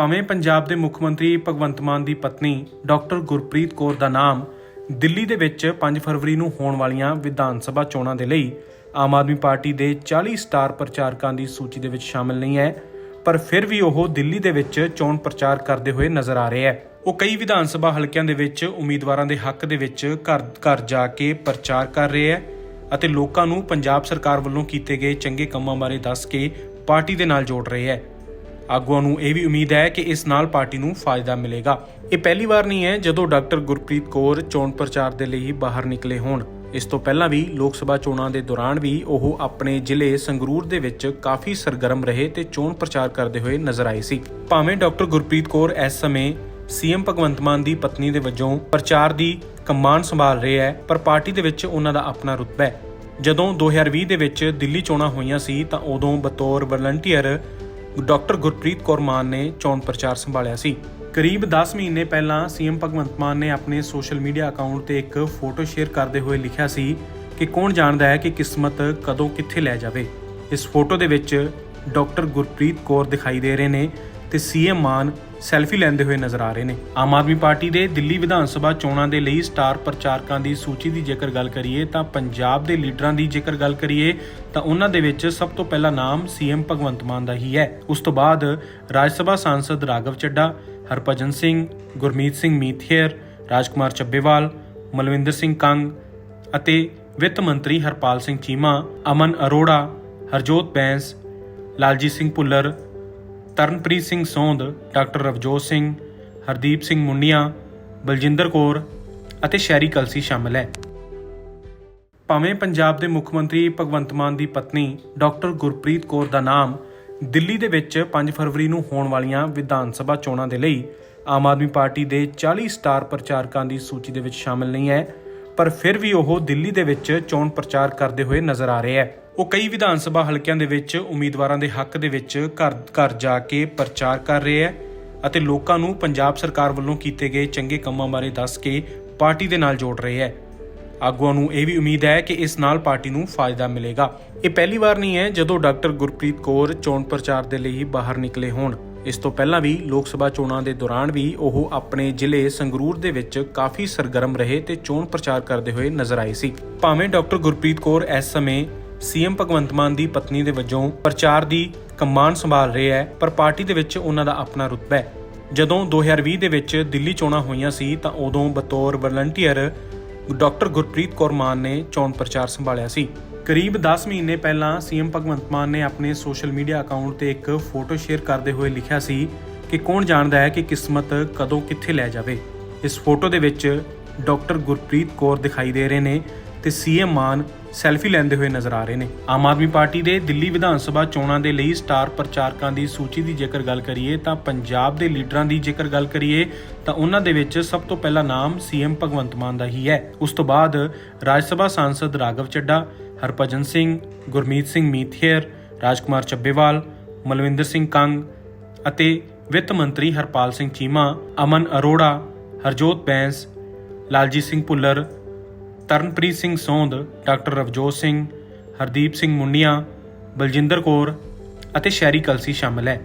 ਭਾਵੇਂ ਪੰਜਾਬ ਦੇ ਮੁੱਖ ਮੰਤਰੀ ਭਗਵੰਤ ਮਾਨ ਦੀ ਪਤਨੀ ਡਾਕਟਰ ਗੁਰਪ੍ਰੀਤ ਕੌਰ ਦਾ ਨਾਮ ਦਿੱਲੀ ਦੇ ਵਿੱਚ 5 ਫਰਵਰੀ ਨੂੰ ਹੋਣ ਵਾਲੀਆਂ ਵਿਧਾਨ ਸਭਾ ਚੋਣਾਂ ਦੇ ਲਈ ਆਮ ਆਦਮੀ ਪਾਰਟੀ ਦੇ 40 ਸਟਾਰ ਪ੍ਰਚਾਰਕਾਂ ਦੀ ਸੂਚੀ ਦੇ ਵਿੱਚ ਸ਼ਾਮਲ ਨਹੀਂ ਹੈ, ਪਰ ਫਿਰ ਵੀ ਉਹ ਦਿੱਲੀ ਦੇ ਵਿੱਚ ਚੋਣ ਪ੍ਰਚਾਰ ਕਰਦੇ ਹੋਏ ਨਜ਼ਰ ਆ ਰਹੇ ਹੈ। ਉਹ ਕਈ ਵਿਧਾਨ ਸਭਾ ਹਲਕਿਆਂ ਦੇ ਵਿੱਚ ਉਮੀਦਵਾਰਾਂ ਦੇ ਹੱਕ ਦੇ ਵਿੱਚ ਘਰ ਘਰ ਜਾ ਕੇ ਪ੍ਰਚਾਰ ਕਰ ਰਹੇ ਹੈ ਅਤੇ ਲੋਕਾਂ ਨੂੰ ਪੰਜਾਬ ਸਰਕਾਰ ਵੱਲੋਂ ਕੀਤੇ ਗਏ ਚੰਗੇ ਕੰਮਾਂ ਬਾਰੇ ਦੱਸ ਕੇ ਪਾਰਟੀ ਦੇ ਨਾਲ ਜੋੜ ਰਹੇ ਹੈ। ਆਗੂਆਂ ਨੂੰ ਇਹ ਵੀ ਉਮੀਦ ਹੈ ਕਿ ਇਸ ਨਾਲ ਪਾਰਟੀ ਨੂੰ ਫਾਇਦਾ ਮਿਲੇਗਾ। ਇਹ ਪਹਿਲੀ ਵਾਰ ਨਹੀਂ ਹੈ ਜਦੋਂ ਡਾਕਟਰ ਗੁਰਪ੍ਰੀਤ ਕੌਰ ਚੋਣ ਪ੍ਰਚਾਰ ਦੇ ਲਈ ਬਾਹਰ ਨਿਕਲੇ ਹੋਣ। ਇਸ ਤੋਂ ਪਹਿਲਾਂ ਵੀ ਲੋਕ ਸਭਾ ਚੋਣਾਂ ਦੇ ਦੌਰਾਨ ਵੀ ਉਹ ਆਪਣੇ ਜ਼ਿਲ੍ਹੇ ਸੰਗਰੂਰ ਦੇ ਵਿੱਚ ਕਾਫੀ ਸਰਗਰਮ ਰਹੇ ਤੇ ਚੋਣ ਪ੍ਰਚਾਰ ਕਰਦੇ ਹੋਏ ਨਜ਼ਰ ਆਏ ਸੀ। ਭਾਵੇਂ ਡਾਕਟਰ ਗੁਰਪ੍ਰੀਤ ਕੌਰ ਇਸ ਸਮੇਂ ਸੀਐਮ ਭਗਵੰਤ ਮਾਨ ਦੀ ਪਤਨੀ ਦੇ ਵਜੋਂ ਪ੍ਰਚਾਰ ਦੀ ਕਮਾਨ ਸੰਭਾਲ ਰਹੇ ਹੈ, ਪਰ ਪਾਰਟੀ ਦੇ ਵਿੱਚ ਉਹਨਾਂ ਦਾ ਆਪਣਾ ਰੁਤਬਾ ਹੈ। ਜਦੋਂ 2020 ਦੇ ਵਿੱਚ ਦਿੱਲੀ ਚੋਣਾਂ ਹੋਈਆਂ ਸੀ ਤਾਂ ਉਦੋਂ ਬਤੌਰ ਵਲੰਟੀਅਰ ਡਾਕਟਰ ਗੁਰਪ੍ਰੀਤ ਕੌਰ ਮਾਨ ਨੇ ਚੋਣ ਪ੍ਰਚਾਰ ਸੰਭਾਲਿਆ ਸੀ। ਕਰੀਬ 10 ਮਹੀਨੇ ਪਹਿਲਾਂ ਸੀਐਮ ਭਗਵੰਤ ਮਾਨ ਨੇ ਆਪਣੇ ਸੋਸ਼ਲ ਮੀਡੀਆ ਅਕਾਊਂਟ ਤੇ ਇੱਕ ਫੋਟੋ ਸ਼ੇਅਰ ਕਰਦੇ ਹੋਏ ਲਿਖਿਆ ਸੀ ਕਿ ਕੌਣ ਜਾਣਦਾ ਹੈ ਕਿ ਕਿਸਮਤ ਕਦੋਂ ਕਿੱਥੇ ਲੈ ਜਾਵੇ। ਇਸ ਫੋਟੋ ਦੇ ਵਿੱਚ ਡਾਕਟਰ ਗੁਰਪ੍ਰੀਤ ਕੌਰ ਦਿਖਾਈ ਦੇ ਰਹੇ ਨੇ ਤੇ ਸੀਐਮ ਮਾਨ ਸੈਲਫੀ ਲੈਂਦੇ ਹੋਏ ਨਜ਼ਰ ਆ ਰਹੇ ਨੇ। ਆਮ ਆਦਮੀ ਪਾਰਟੀ ਦੇ ਦਿੱਲੀ ਵਿਧਾਨ ਸਭਾ ਚੋਣਾਂ ਦੇ ਲਈ ਸਟਾਰ ਪ੍ਰਚਾਰਕਾਂ ਦੀ ਸੂਚੀ ਦੀ ਜੇਕਰ ਗੱਲ ਕਰੀਏ ਤਾਂ ਪੰਜਾਬ ਦੇ ਲੀਡਰਾਂ ਦੀ ਜੇਕਰ ਗੱਲ ਕਰੀਏ ਤਾਂ ਉਹਨਾਂ ਦੇ ਵਿੱਚ ਸਭ ਤੋਂ ਪਹਿਲਾ ਨਾਮ ਸੀਐਮ ਭਗਵੰਤ ਮਾਨ ਦਾ ਹੀ ਹੈ। ਉਸ ਤੋਂ ਬਾਅਦ ਰਾਜ ਸਭਾ ਸਾਂਸਦ ਰਾਘਵ ਚੱਡਾ, ਹਰਭਜਨ ਸਿੰਘ, ਗੁਰਮੀਤ ਸਿੰਘ ਮੀਥੇਰ, ਰਾਜਕੁਮਾਰ ਚੱਬੇਵਾਲ, ਮਲਵਿੰਦਰ ਸਿੰਘ ਕੰਗ ਅਤੇ ਵਿੱਤ ਮੰਤਰੀ ਹਰਪਾਲ ਸਿੰਘ ਚੀਮਾ, ਅਮਨ ਅਰੋੜਾ, ਹਰਜੋਤ ਬੈਂਸ, ਲਾਲਜੀਤ ਸਿੰਘ ਭੁੱਲਰ ਤਰਨਪ੍ਰੀਤ ਸਿੰਘ ਸੋਂਦ, ਡਾਕਟਰ ਰਵਜੋਤ ਸਿੰਘ, ਹਰਦੀਪ ਸਿੰਘ ਮੁੰਨੀਆਂ, ਬਲਜਿੰਦਰ ਕੌਰ ਅਤੇ ਸ਼ਹਿਰੀ ਕਲਸੀ ਸ਼ਾਮਲ ਹੈ। ਭਾਵੇਂ ਪੰਜਾਬ ਦੇ ਮੁੱਖ ਮੰਤਰੀ ਭਗਵੰਤ ਮਾਨ ਦੀ ਪਤਨੀ ਡਾਕਟਰ ਗੁਰਪ੍ਰੀਤ ਕੌਰ ਦਾ ਨਾਮ ਦਿੱਲੀ ਦੇ ਵਿੱਚ 5 ਫਰਵਰੀ ਨੂੰ ਹੋਣ ਵਾਲੀਆਂ ਵਿਧਾਨ ਸਭਾ ਚੋਣਾਂ ਦੇ ਲਈ ਆਮ ਆਦਮੀ ਪਾਰਟੀ ਦੇ 40 ਸਟਾਰ ਪ੍ਰਚਾਰਕਾਂ ਦੀ ਸੂਚੀ ਦੇ ਵਿੱਚ ਸ਼ਾਮਲ ਨਹੀਂ ਹੈ। ਪਰ ਫਿਰ ਵੀ ਉਹ ਦਿੱਲੀ ਦੇ ਵਿੱਚ ਚੋਣ ਪ੍ਰਚਾਰ ਕਰਦੇ ਹੋਏ ਨਜ਼ਰ ਆ ਰਹੇ ਹੈ। ਉਹ ਕਈ ਵਿਧਾਨ ਸਭਾ ਹਲਕਿਆਂ ਦੇ ਵਿੱਚ ਉਮੀਦਵਾਰਾਂ ਦੇ ਹੱਕ ਦੇ ਵਿੱਚ ਘਰ ਘਰ ਜਾ ਕੇ ਪ੍ਰਚਾਰ ਕਰ ਰਹੇ ਹੈ ਅਤੇ ਲੋਕਾਂ ਨੂੰ ਪੰਜਾਬ ਸਰਕਾਰ ਵੱਲੋਂ ਕੀਤੇ ਗਏ ਚੰਗੇ ਕੰਮਾਂ ਬਾਰੇ ਦੱਸ ਕੇ ਪਾਰਟੀ ਦੇ ਨਾਲ ਜੋੜ ਰਹੇ ਹੈ। ਆਗੂਆਂ ਨੂੰ ਇਹ ਵੀ ਉਮੀਦ ਹੈ ਕਿ ਇਸ ਨਾਲ ਪਾਰਟੀ ਨੂੰ ਫਾਇਦਾ ਮਿਲੇਗਾ। ਇਹ ਪਹਿਲੀ ਵਾਰ ਨਹੀਂ ਹੈ ਜਦੋਂ ਡਾਕਟਰ ਗੁਰਪ੍ਰੀਤ ਕੌਰ ਚੋਣ ਪ੍ਰਚਾਰ ਦੇ ਲਈ ਬਾਹਰ ਨਿਕਲੇ ਹੋਣ। ਇਸ ਤੋਂ ਪਹਿਲਾਂ ਵੀ ਲੋਕ ਸਭਾ ਚੋਣਾਂ ਦੇ ਦੌਰਾਨ ਵੀ ਉਹ ਆਪਣੇ ਜ਼ਿਲ੍ਹੇ ਸੰਗਰੂਰ ਦੇ ਵਿੱਚ ਕਾਫੀ ਸਰਗਰਮ ਰਹੇ ਤੇ ਚੋਣ ਪ੍ਰਚਾਰ ਕਰਦੇ ਹੋਏ ਨਜ਼ਰ ਆਏ ਸੀ। ਭਾਵੇਂ ਡਾਕਟਰ ਗੁਰਪ੍ਰੀਤ ਕੌਰ ਇਸ ਸਮੇਂ ਸੀਐਮ ਭਗਵੰਤ ਮਾਨ ਦੀ ਪਤਨੀ ਦੇ ਵਜੋਂ ਪ੍ਰਚਾਰ ਦੀ ਕਮਾਨ ਸੰਭਾਲ ਰਹੇ ਹੈ, ਪਰ ਪਾਰਟੀ ਦੇ ਵਿੱਚ ਉਹਨਾਂ ਦਾ ਆਪਣਾ ਰੁਤਬਾ ਹੈ। ਜਦੋਂ 2020 ਦੇ ਵਿੱਚ ਦਿੱਲੀ ਚੋਣਾਂ ਹੋਈਆਂ ਸੀ ਤਾਂ ਉਦੋਂ ਬਤੌਰ ਵਲੰਟੀਅਰ ਡਾਕਟਰ ਗੁਰਪ੍ਰੀਤ ਕੌਰ ਮਾਨ ਨੇ ਚੋਣ ਪ੍ਰਚਾਰ ਸੰਭਾਲਿਆ ਸੀ। ਕਰੀਬ 10 ਮਹੀਨੇ ਪਹਿਲਾਂ ਸੀਐਮ ਭਗਵੰਤ ਮਾਨ ਨੇ ਆਪਣੇ ਸੋਸ਼ਲ ਮੀਡੀਆ ਅਕਾਊਂਟ ਤੇ ਇੱਕ ਫੋਟੋ ਸ਼ੇਅਰ ਕਰਦੇ ਹੋਏ ਲਿਖਿਆ ਸੀ ਕਿ ਕੌਣ ਜਾਣਦਾ ਹੈ ਕਿ ਕਿਸਮਤ ਕਦੋਂ ਕਿੱਥੇ ਲੈ ਜਾਵੇ। ਇਸ ਫੋਟੋ ਦੇ ਵਿੱਚ ਡਾਕਟਰ ਗੁਰਪ੍ਰੀਤ ਕੌਰ ਦਿਖਾਈ ਦੇ ਰਹੇ ਨੇ ਤੇ ਸੀਐਮ ਮਾਨ ਸੈਲਫੀ ਲੈਂਦੇ ਹੋਏ ਨਜ਼ਰ ਆ ਰਹੇ ਨੇ। ਆਮ ਆਦਮੀ ਪਾਰਟੀ ਦੇ ਦਿੱਲੀ ਵਿਧਾਨ ਸਭਾ ਚੋਣਾਂ ਦੇ ਲਈ ਸਟਾਰ ਪ੍ਰਚਾਰਕਾਂ ਦੀ ਸੂਚੀ ਦੀ ਜੇਕਰ ਗੱਲ ਕਰੀਏ ਤਾਂ ਪੰਜਾਬ ਦੇ ਲੀਡਰਾਂ ਦੀ ਜੇਕਰ ਗੱਲ ਕਰੀਏ ਤਾਂ ਉਹਨਾਂ ਦੇ ਵਿੱਚ ਸਭ ਤੋਂ ਪਹਿਲਾ ਨਾਮ ਸੀਐਮ ਭਗਵੰਤ ਮਾਨ ਦਾ ਹੀ ਹੈ। ਉਸ ਤੋਂ ਬਾਅਦ ਰਾਜ ਸਭਾ ਸਾਂਸਦ ਰਾਘਵ ਚੱਡਾ ਹਰਭਜਨ ਸਿੰਘ, ਗੁਰਮੀਤ ਸਿੰਘ ਮੀਥੇਰ, ਰਾਜਕੁਮਾਰ ਚੱਬੇਵਾਲ, ਮਲਵਿੰਦਰ ਸਿੰਘ ਕੰਗ ਅਤੇ ਵਿੱਤ ਮੰਤਰੀ ਹਰਪਾਲ ਸਿੰਘ ਚੀਮਾ, ਅਮਨ ਅਰੋੜਾ, ਹਰਜੋਤ ਬੈਂਸ, ਲਾਲਜੀਤ ਸਿੰਘ ਭੁੱਲਰ, ਤਰਨਪ੍ਰੀਤ ਸਿੰਘ ਸੋਂਦ, ਡਾਕਟਰ ਰਵਜੋਤ ਸਿੰਘ, ਹਰਦੀਪ ਸਿੰਘ ਮੁੰਨੀਆਂ, ਬਲਜਿੰਦਰ ਕੌਰ ਅਤੇ ਸ਼ੈਰੀ ਕਲਸੀ ਸ਼ਾਮਲ ਹੈ।